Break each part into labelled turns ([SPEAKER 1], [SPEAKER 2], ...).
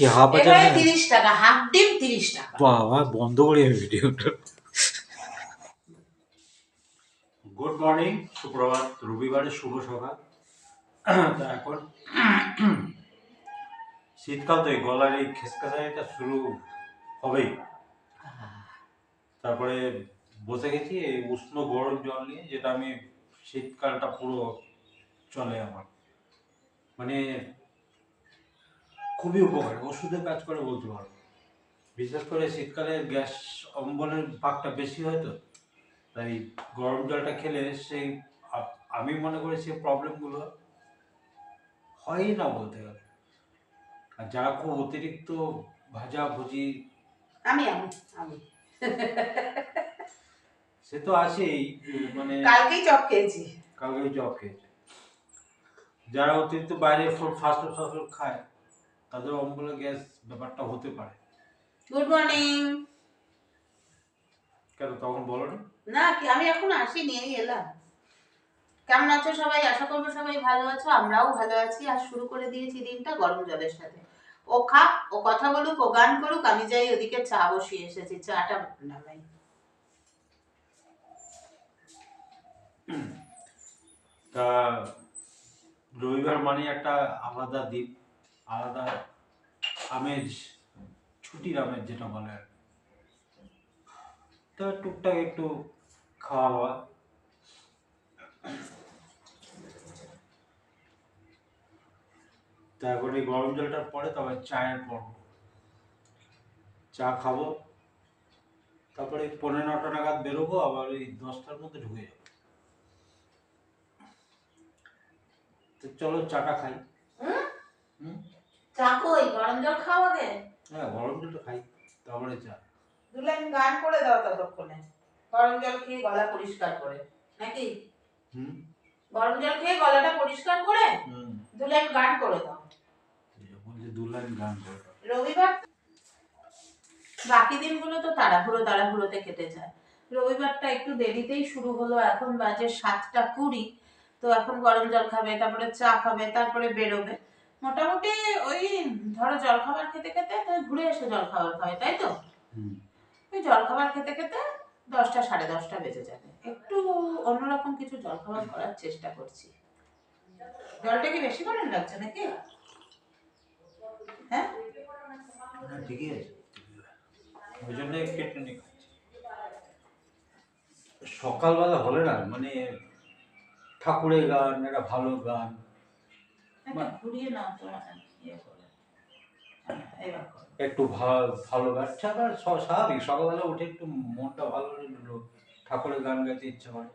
[SPEAKER 1] কি হাফ আছে
[SPEAKER 2] এখানে তিরিশ টাকা হাফ ডিম তিরিশ টাকা।
[SPEAKER 1] বাবা বন্ধ করি আমি ভিডিওটা। গুড মর্নিং সুপ্রভাত। রবিবারের শুভ সকাল। এখন শীতকাল তো এই গলার এই খেসকাসাইটা শুরু হবেই। তারপরে বসে গেছি এই উষ্ণ গরম জল নিয়ে যেটা আমি শীতকালটা পুরো চলে আমার। মানে খুবই উপকার। ওষুধের কাজ করে বলতে পারব বিশেষ করে শীতকালে গ্যাস অম্বলের ভাগটা বেশি হয় তো। তাই গরম জলটা খেলে সেই আমি মনে করি সেই প্রবলেমগুলো হয়ই না বলতে গেলে। আর যারা খুব অতিরিক্ত ভাজা ভুজি
[SPEAKER 2] আমি আমি আমি।
[SPEAKER 1] সে তো আছেই মানে
[SPEAKER 2] কালকেই চপ খেয়েছি।
[SPEAKER 1] কালকে জব খেয়েছি। যারা অতিরিক্ত বাইরে ফুড ফাস্ট ফুড খায় তাদের অম্বলের গ্যাস ব্যাপারটা হতে পারে।
[SPEAKER 2] গুড মর্নিং
[SPEAKER 1] কেন তখন বলো না।
[SPEAKER 2] কি আমি এখন আসিনি এই এলাম। কেমন আছো সবাই? আশা করব সবাই ভালো আছো আমরাও ভালো আছি। আর শুরু করে দিয়েছি দিনটা গরম জলের সাথে। ও খাক ও কথা বলুক ও গান করুক আমি যাই ওদিকে চা বসিয়ে এসেছি চাটা নামাই।
[SPEAKER 1] তা রবিবার মানে একটা আলাদা দিন। আলাদা আমেজ ছুটির আমেজ যেটা বলে। আর তো টুকটাক একটু খাওয়া দাওয়া। তারপরে এই গরম জলটার পরে তবে চায়ের পর্ব। চা খাব। তারপরে পনেরো নটা নাগাদ বেরোবো আবার ওই দশটার মধ্যে ঢুকে যাব। তো চলো চাটা খাই।
[SPEAKER 2] হুম? চা কই? গরম জল খাও আগে।
[SPEAKER 1] হ্যাঁ গরম জলটা খাই। তারপরে চা।
[SPEAKER 2] গান করে দাও ততক্ষণে। গরম জল খেয়ে গলা পরিষ্কার করে। নাকি?
[SPEAKER 1] হুম?
[SPEAKER 2] গরম জল খেয়ে গলাটা পরিষ্কার করে? গান করে দাও।
[SPEAKER 1] বলছে দু গান করে
[SPEAKER 2] রবিবার বাকি দিনগুলো তো তাড়াহুড়ো তাড়াহুড়োতে কেটে যায়। রবিবারটা একটু দেরিতেই শুরু হলো। এখন বাজে সাতটা কুড়ি। তো এখন গরম জল খাবে তারপরে চা খাবে তারপরে বেরোবে। মোটামুটি ওই ধরো জল খাবার খেতে খেতে তো ঘুরে এসে জল খাবার খাবে তাই তো? ওই জল খাবার খেতে খেতে দশটা সাড়ে দশটা বেজে যাবে। একটু অন্যরকম কিছু জল খাবার করার চেষ্টা করছি। জলটা কি বেশি গরম লাগছে নাকি? হ্যাঁ?
[SPEAKER 1] ঠিকই আছে। ওই জন্য একটু সকালবেলা হলে না মানে ঠাকুরের গান একটা ভালো গান
[SPEAKER 2] ঘুরিয়ে।
[SPEAKER 1] একটু ভালো সকাল স- স্বাভাবিক। সকালবেলা উঠে একটু মনটা ভালো ঠাকুরের গান গাইতে ইচ্ছা করে।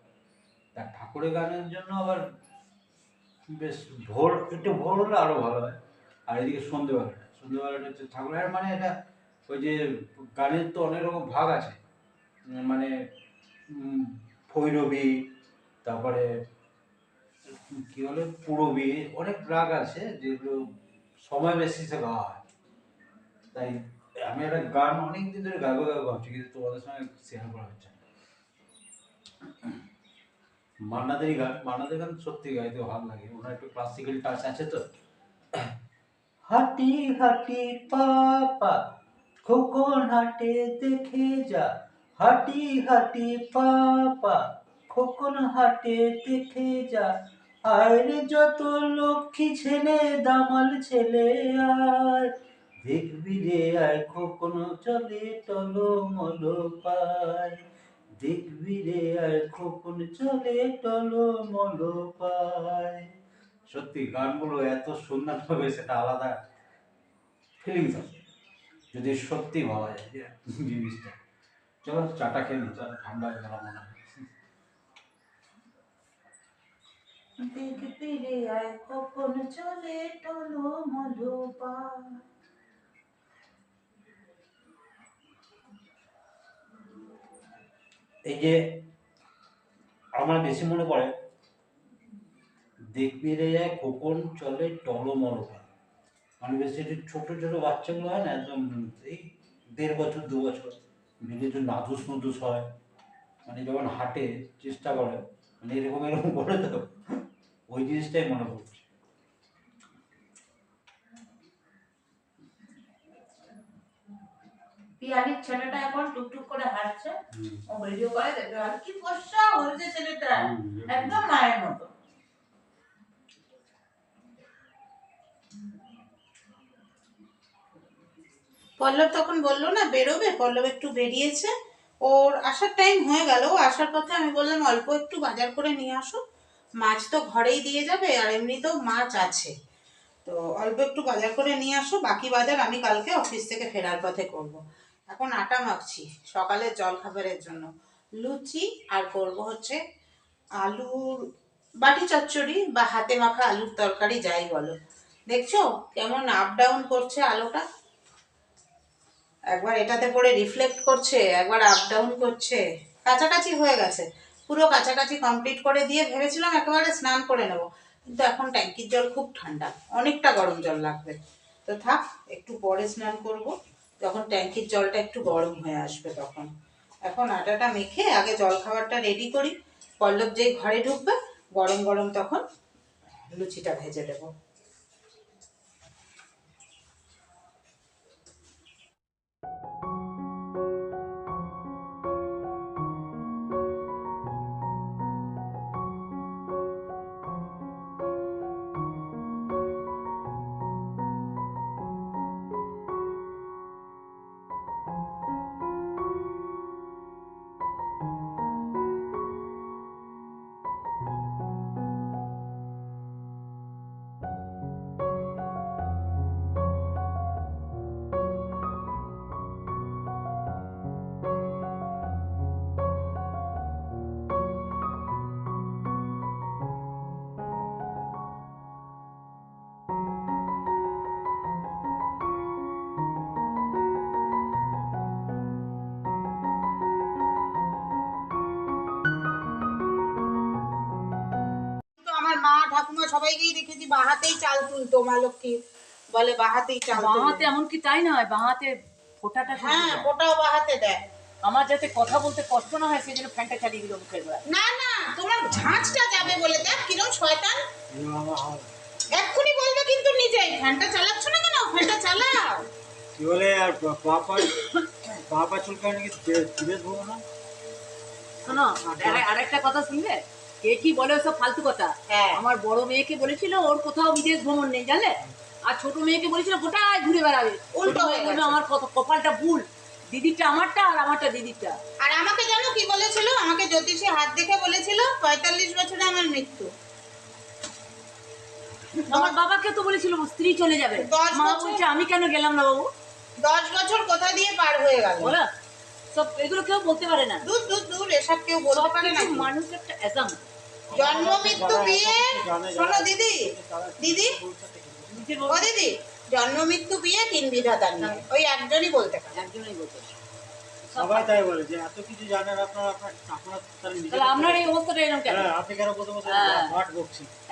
[SPEAKER 1] তা ঠাকুরের গানের জন্য আবার বেশ ভোর একটু ভোর হলে আরও ভালো হয়। আর এদিকে সন্ধ্যেবেলাটা সন্ধ্যেবেলাটা হচ্ছে ঠাকুরের মানে এটা ওই যে গানের তো অনেক রকম ভাগ আছে। মানে ভৈরবী, তারপরে কি বলে, পুরবী, অনেক রাগ আছে যেগুলো সময় বেশিতে গাওয়া হয়। তাই আমি একটা গান অনেক দিন ধরে গাবো গাবো ভাবছি, কিন্তু তোমাদের সঙ্গে শেয়ার করা হচ্ছে মান্নাদের গান মান্নাদের গান সত্যি গাইতে ভালো লাগে। ওনার একটু ক্লাসিক্যাল টাচ আছে তো। হাঁটি হাঁটি পাপা খোকন হাটে দেখে যা। হাঁটি হাঁটি পাপা খোকন হাটে দেখে যা। আয়রে যত লক্ষ্মী ছেলে, দামাল ছেলে আয় দেখবি রে আয় খোকন চলে টলো মলো পায়। দেখবি রে আয় খোকন চলে টলো মলো পায়। সত্যি, গানগুলো এত সুন্দর হবে সেটা আলাদা ফিলিংস আছে। যদি সত্যি ভাবা যায়, জিনিসটা। চলো, চাটা খেয়ে নি ঠান্ডা হয়ে গেল মনে হয়।
[SPEAKER 2] রে আয় কখন চলে টলো মলো পায়।
[SPEAKER 1] এই যে আমার বেশি মনে পড়ে দেখবি রে যায় খোকন চলে টলমল মানে বেশি ছোট ছোট বাচ্চাগুলো হয় না, একদম এই দেড় বছর, দু বছর মানে একটু নাদুস নুদুস হয় মানে যখন হাঁটে, চেষ্টা করে এরকম এরকম করে তো। ওই জিনিসটাই মনে পড়ছে।
[SPEAKER 2] পিয়ালির ছেলেটা এখন টুকটুক করে হাঁটছে। ও ভিডিও করে দেখবে আর কি ফর্সা হয়েছে ছেলেটা! একদম মায়ের মতো। পল্লব তখন বলল না বেরোবে। পল্লব একটু বেরিয়েছে। ওর আসার টাইম হয়ে গেল। আসার পথে আমি বললাম, অল্প একটু বাজার করে নিয়ে আসো। মাছ তো ঘরেই দিয়ে যাবে আর এমনিতেও মাছ আছে। তো অল্প একটু বাজার করে নিয়ে আসো, বাকি বাজার আমি কালকে অফিস থেকে ফেরার পথে করব। এখন আটা মাখছি, সকালের জল খাবারের জন্য। লুচি আর করব হচ্ছে আলুর বাটি চচ্চড়ি বা হাতে মাখা আলুর তরকারি, যাই বলো। দেখছ কেমন আপ ডাউন করছে আলোটা? একবার এটাতে পড়ে রিফ্লেক্ট করছে, একবার আপ ডাউন করছে, কাছাকাছি হয়ে গেছে। পুরো কাছাকাছি কমপ্লিট করে দিয়ে ভেবেছিলাম একেবারে স্নান করে নেব, কিন্তু এখন ট্যাঙ্কির জল খুব ঠান্ডা, অনেকটা গরম জল লাগবে। তো থাক, একটু পরে স্নান করব, যখন ট্যাঙ্কির জলটা একটু গরম হয়ে আসবে তখন। এখন আটাটা মেখে আগে জল খাবারটা রেডি করি, পল্লব যেই ঘরে ঢুকবে, গরম গরম তখন লুচিটা ভেজে দেবো। সবাইকেই দেখেছি বাহাতেই চাল তুলতো মা লক্ষ্মী। বলে বাহাতেই চাল
[SPEAKER 3] বাঁহাতে
[SPEAKER 2] তুলতো।
[SPEAKER 3] এমনকি তাই নয় বাঁহাতে ফোটাটা
[SPEAKER 2] হ্যাঁ। ওটাও বাহাতে দেয়।
[SPEAKER 3] আমার যাতে কথা বলতে কষ্ট না হয় সেই জন্য ফ্যানটা চালিয়ে দিল মুখের
[SPEAKER 2] না না তোমার ঝাঁঝটা যাবে বলে দেখ কিরম শয়তান। এক্ষুনি বলবে কিন্তু নিজেই ফ্যানটা চালাচ্ছ না কেন? ফ্যানটা চালাও।
[SPEAKER 4] কি বলে আর পাপা পাপা জিজ্ঞেস করব না।
[SPEAKER 3] শোনো আরেকটা কথা শুনলে কে কি বলে ওসব ফালতু কথা?
[SPEAKER 2] হ্যাঁ।
[SPEAKER 3] আমার বড় মেয়েকে বলেছিল ওর কোথাও বিদেশ ভ্রমণ নেই জানলে? আর ছোট মেয়েকে বলেছিল গোটায় ঘুরে বেড়াবে।
[SPEAKER 2] উল্টো
[SPEAKER 3] বলবে আমার কত কপালটা ভুল। দিদিরটা আমারটা আর আমারটা
[SPEAKER 2] আর আমাকে জানো কি বলেছিল? আমাকে জ্যোতিষী হাত দেখে বলেছিল পঁয়তাল্লিশ বছরে আমার মৃত্যু।
[SPEAKER 3] আমার বাবাকে তো বলেছিল স্ত্রী চলে যাবে। মা বলছে আমি কেন গেলাম না বাবু?
[SPEAKER 2] দশ বছর কোথা দিয়ে পার হয়ে গেল?
[SPEAKER 3] বলো। সব এগুলো কেউ বলতে পারে না।
[SPEAKER 2] দূর দূর দূর এসব কেউ বলতে পারে না
[SPEAKER 3] মানুষ একটা অ্যাজাম
[SPEAKER 2] জন্ম মৃত্যু বিয়ে? শোনো দিদি। দিদি? ও দিদি জন্ম মৃত্যু বিয়ে তিন বিধাতার নিয়ে ওই একজনই বলতে পারে।
[SPEAKER 3] একজনই বলতে পারে।
[SPEAKER 4] সবাই তাই বলে যে এত কিছু জানেন আপনার আপনার আপনার তাহলে
[SPEAKER 3] আপনার এই অবস্থাটা এরকম কেন?
[SPEAKER 4] হ্যাঁ আপনি কেন প্রথমত
[SPEAKER 3] হ্যাঁ।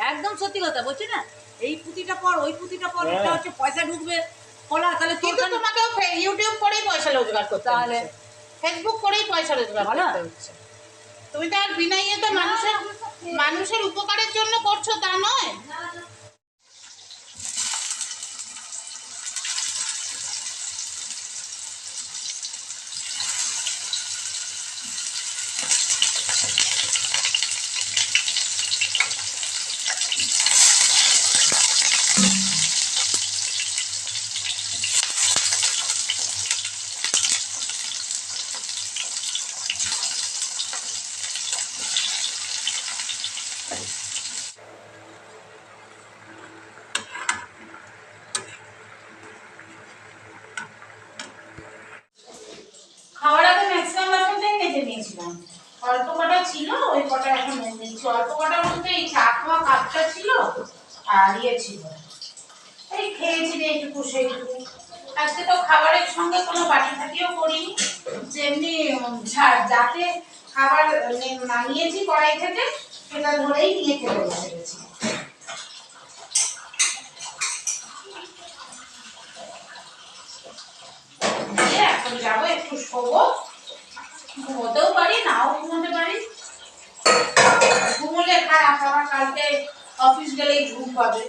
[SPEAKER 3] একদম সত্যি কথা বলছি না? এই পুঁতিটা পর ওই পুঁতিটা পর
[SPEAKER 4] হ্যাঁ।
[SPEAKER 3] এটা হচ্ছে পয়সা ঢুকবে কলা তাহলে
[SPEAKER 2] কিন্তু ফে- ইউটিউব করেই পয়সা রোজগার করতে
[SPEAKER 3] তাহলে?
[SPEAKER 2] ফেসবুক করেই পয়সা রোজগার করতে হচ্ছে। তুমি তো আর বিনা ইয়েতে মানুষের মানুষের উপকারের জন্য করছ তা নয় খাওয়ার আগে ম্যাক্সিমাম বাসনটাই মেজে নিয়েছিলাম অল্প কটা ছিল ওই কটা এখন মেজে নিচ্ছি অল্প কটার মধ্যে এই চা খাওয়া কাপটা ছিল আর ইয়ে ছিল এই খেয়েছি রে সেইটুকু। আজকে তো খাবারের সঙ্গে কোনো বাটি ফাটিও করিনি। যেমনি যাতে খাবার নামিয়েছি কড়াই থেকে, সেটা ধরেই নিয়ে খেতে বসে গেছি। এখন যাব, একটু শোবো। ঘুমোতেও পারি, নাও ঘুমোতে পারি। ঘুমোলে খারাপ, আবার কালকে অফিসগুলোই গ্রুপ পাবে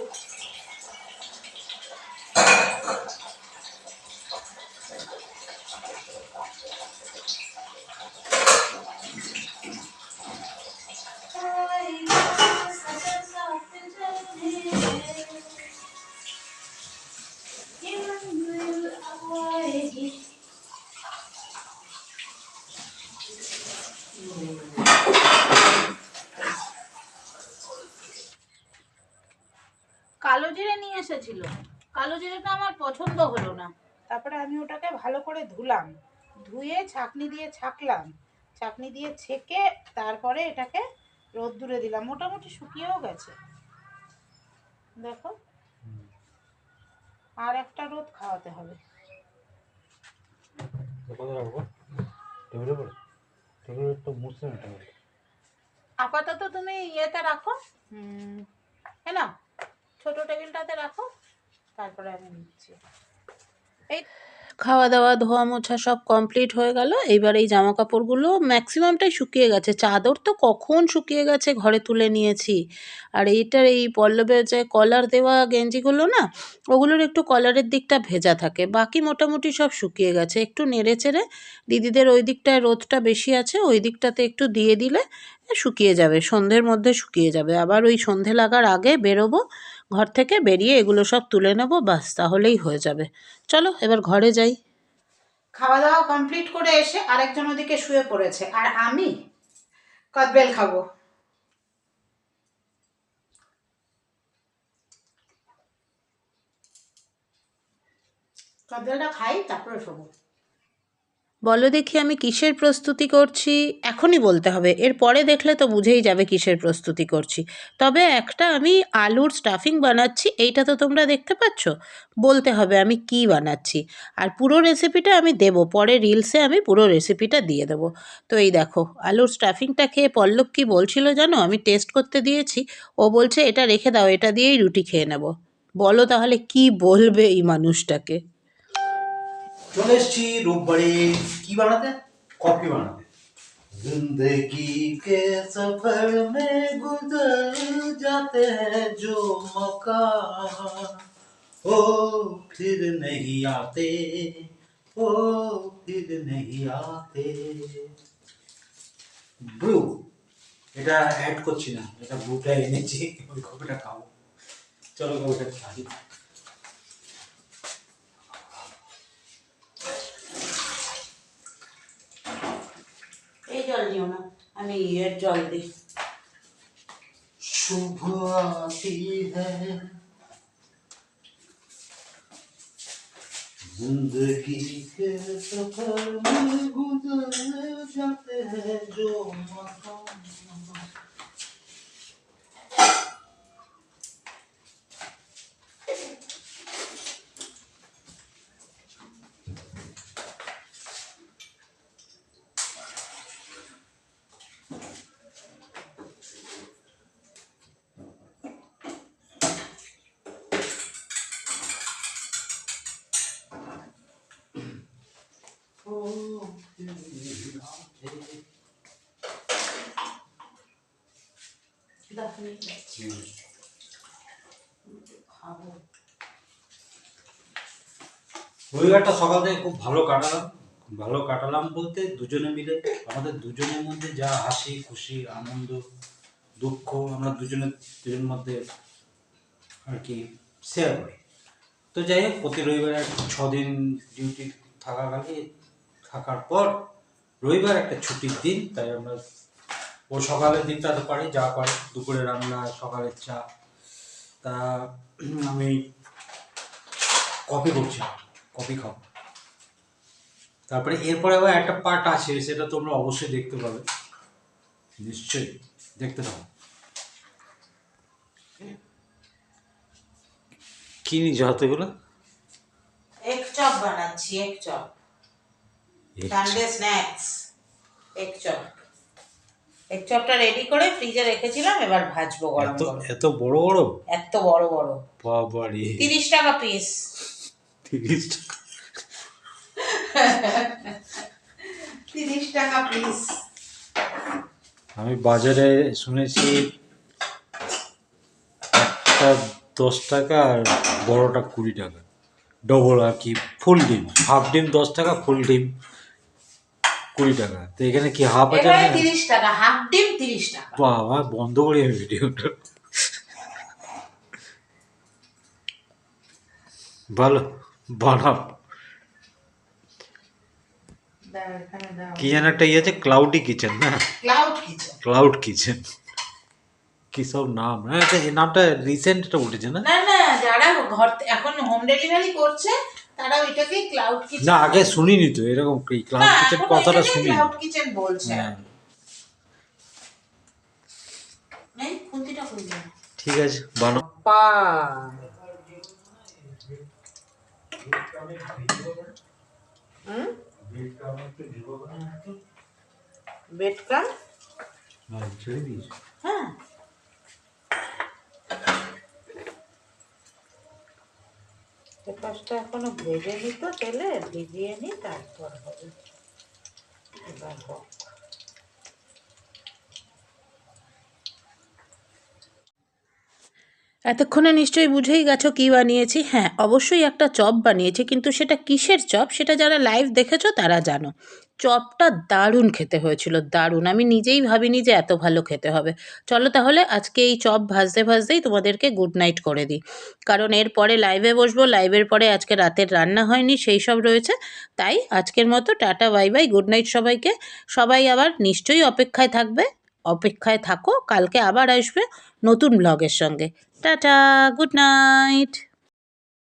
[SPEAKER 2] Thank you. গেলেই ঘুম পাবে এসেছিল। কালো জিরেটা আমার পছন্দ হলো না। তারপরে আমি ওটাকে ভালো করে ধুলাম। ধুয়ে ছাকনি দিয়ে ছাকলাম। ছাকনি দিয়ে ছেঁকে তারপরে এটাকে রোদ্দুরে দিলাম। মোটামুটি শুকিয়েও গেছে। দেখো। আর একটা রোদ খাওয়াতে হবে। আপাতত তুমি ইয়েতে রাখো। হুম হ্যাঁ না ছোট টেবিলটাতে রাখো, তারপরে আমি নিচ্ছি। এই খাওয়া দাওয়া, ধোয়া মোছা সব কমপ্লিট হয়ে গেল। এইবার এই জামা কাপড়গুলো ম্যাক্সিমামটাই শুকিয়ে গেছে। চাদর তো কখন শুকিয়ে গেছে ঘরে তুলে নিয়েছি। আর এইটার এই পল্লবের যে কলার দেওয়া গেঞ্জিগুলো না, ওগুলোর একটু কলারের দিকটা ভেজা থাকে। বাকি মোটামুটি সব শুকিয়ে গেছে। একটু নেড়ে চেড়ে দিদিদের ওই দিকটায় রোদটা বেশি আছে, ওই দিকটাতে একটু দিয়ে দিলে শুকিয়ে যাবে, সন্ধ্যের মধ্যে শুকিয়ে যাবে। আবার ওই সন্ধে লাগার আগে বেরোবো ঘর থেকে বেরিয়ে এগুলো সব তুলে নেব বাস তাহলেই হয়ে যাবে। চলো, এবার ঘরে যাই। খাওয়া দাওয়া কমপ্লিট করে এসে আরেকজন ওদিকে শুয়ে পড়েছে, আর আমি কদবেল খাব। কদবেলটা খাই, তারপরে শোবো। বলো দেখি আমি কিসের প্রস্তুতি করছি? এখনই বলতে হবে। এরপরে দেখলে তো বুঝেই যাবে কিসের প্রস্তুতি করছি। তবে একটা আমি আলুর স্টাফিং বানাচ্ছি, এইটা তো তোমরা দেখতে পাচ্ছ? বলতে হবে আমি কি বানাচ্ছি। আর পুরো রেসিপিটা আমি দেবো। পরে রিলসে আমি পুরো রেসিপিটা দিয়ে দেবো। তো এই দেখো, আলুর স্টাফিংটা খেয়ে পল্লব কি বলছিল জানো? আমি টেস্ট করতে দিয়েছি। ও বলছে, এটা রেখে দাও, এটা দিয়েই রুটি খেয়ে নেব। বলো তাহলে কি বলবে এই মানুষটাকে?
[SPEAKER 1] চলে এসছি রোববারে কি বানাতে কফি বানাতে जिंदगी के सफर में गुजर जाते हैं जो मकान ओ फिर नहीं आते ओ फिर नहीं आते ব্রু এটা অ্যাড করছি না এটা ব্রুটা এনেছি ওই কফিটা খাবো চলো কফিটা খাই
[SPEAKER 2] নিও না আমি ইয়ের জল দিই
[SPEAKER 1] शुभ आती है जिंदगी के सफर में गुजर जाते हैं जो मकाम রবিবারটা সকাল থেকে খুব ভালো কাটালাম। ভালো কাটালাম বলতে দুজনে মিলে, আমাদের দুজনের মধ্যে যা হাসি, খুশি, আনন্দ, দুঃখ, আমরা দুজনের দুজনের মধ্যে আর কি শেয়ার করি। তো যাই হোক, প্রতি রবিবারে ছদিন দিন ডিউটি থাকাকালে থাকার পর রবিবার একটা ছুটির দিন, তাই আমরা ও সকালের দিনটাতে পারে যা পারি। দুপুরে রান্না সকালের চা। তা আমি কফি করছি কফি খাব। তারপরে এরপরে আবার একটা পার্ট আছে সেটা তোমরা অবশ্যই দেখতে পাবে। নিশ্চয়ই দেখতে পাবো কি নিজ হাতেগুলো
[SPEAKER 2] এক চপ বানাচ্ছি এক চপ সানডে স্ন্যাক্স এক চপ এক চপটা রেডি করে ফ্রিজে রেখেছিলাম এবার ভাজবো গরম
[SPEAKER 1] এত
[SPEAKER 2] গরম।
[SPEAKER 1] এত বড় বড়
[SPEAKER 2] এত বড় বড়
[SPEAKER 1] বাবারে।
[SPEAKER 2] তিরিশ টাকা পিস
[SPEAKER 1] তিরিশ টাকা।
[SPEAKER 2] তিরিশ টাকা পিস
[SPEAKER 1] আমি বাজারে শুনেছি একটা দশ টাকা আর বড়টা কুড়ি টাকা। ডবল আর কি ফুল ডিম। হাফ ডিম দশ টাকা ফুল ডিম। কুড়ি টাকা তো এখানে কি হাফ আছে
[SPEAKER 2] এবারে তিরিশ টাকা হাফ ডিম তিরিশ টাকা
[SPEAKER 1] বাবা বন্ধ করি আমি ভিডিওটা। ভালো বানাও। কি যেন একটা ইয়ে আছে ক্লাউডি কিচেন না?
[SPEAKER 2] ক্লাউড কিচেন
[SPEAKER 1] ক্লাউড কিচেন কি সব নাম? হ্যাঁ এই নামটা রিসেন্ট এটা উঠেছে না?
[SPEAKER 2] না না যারা ঘর এখন হোম ডেলিভারি করছে তারা ওইটাকে ক্লাউড কিচেন
[SPEAKER 4] না আগে শুনিনি তো এরকম কি ক্লাউড কিচেন কথাটা শুনি
[SPEAKER 2] ক্লাউড কিচেন বলছে।
[SPEAKER 4] হ্যাঁ।
[SPEAKER 2] খুন্তিটা খুলবে
[SPEAKER 4] ঠিক আছে বানো
[SPEAKER 2] পা। হুম? বেড কাম? হ্যাঁ। এ পাশটা এখনও ভেজে নি তো তেলে ভিজিয়ে নি তারপর হবে এবার এতক্ষণে নিশ্চয়ই বুঝেই গেছো কী বানিয়েছি। হ্যাঁ অবশ্যই একটা চপ বানিয়েছি, কিন্তু সেটা কিসের চপ সেটা যারা লাইভ দেখেছ তারা জানো। চপটা দারুণ খেতে হয়েছিল, দারুণ। আমি নিজেই ভাবিনি যে এত ভালো খেতে হবে। চলো তাহলে আজকে এই চপ ভাজতে ভাজতেই তোমাদেরকে গুড নাইট করে দিই। কারণ এরপরে লাইভে বসবো লাইভের পরে আজকে রাতের রান্না হয়নি, সেই সব রয়েছে। তাই আজকের মতো tata bye bye good night সবাইকে। সবাই আবার নিশ্চয়ই অপেক্ষায় থাকবে। অপেক্ষায় থাকো কালকে আবার আসবে নতুন ব্লগের সঙ্গে। Tata good night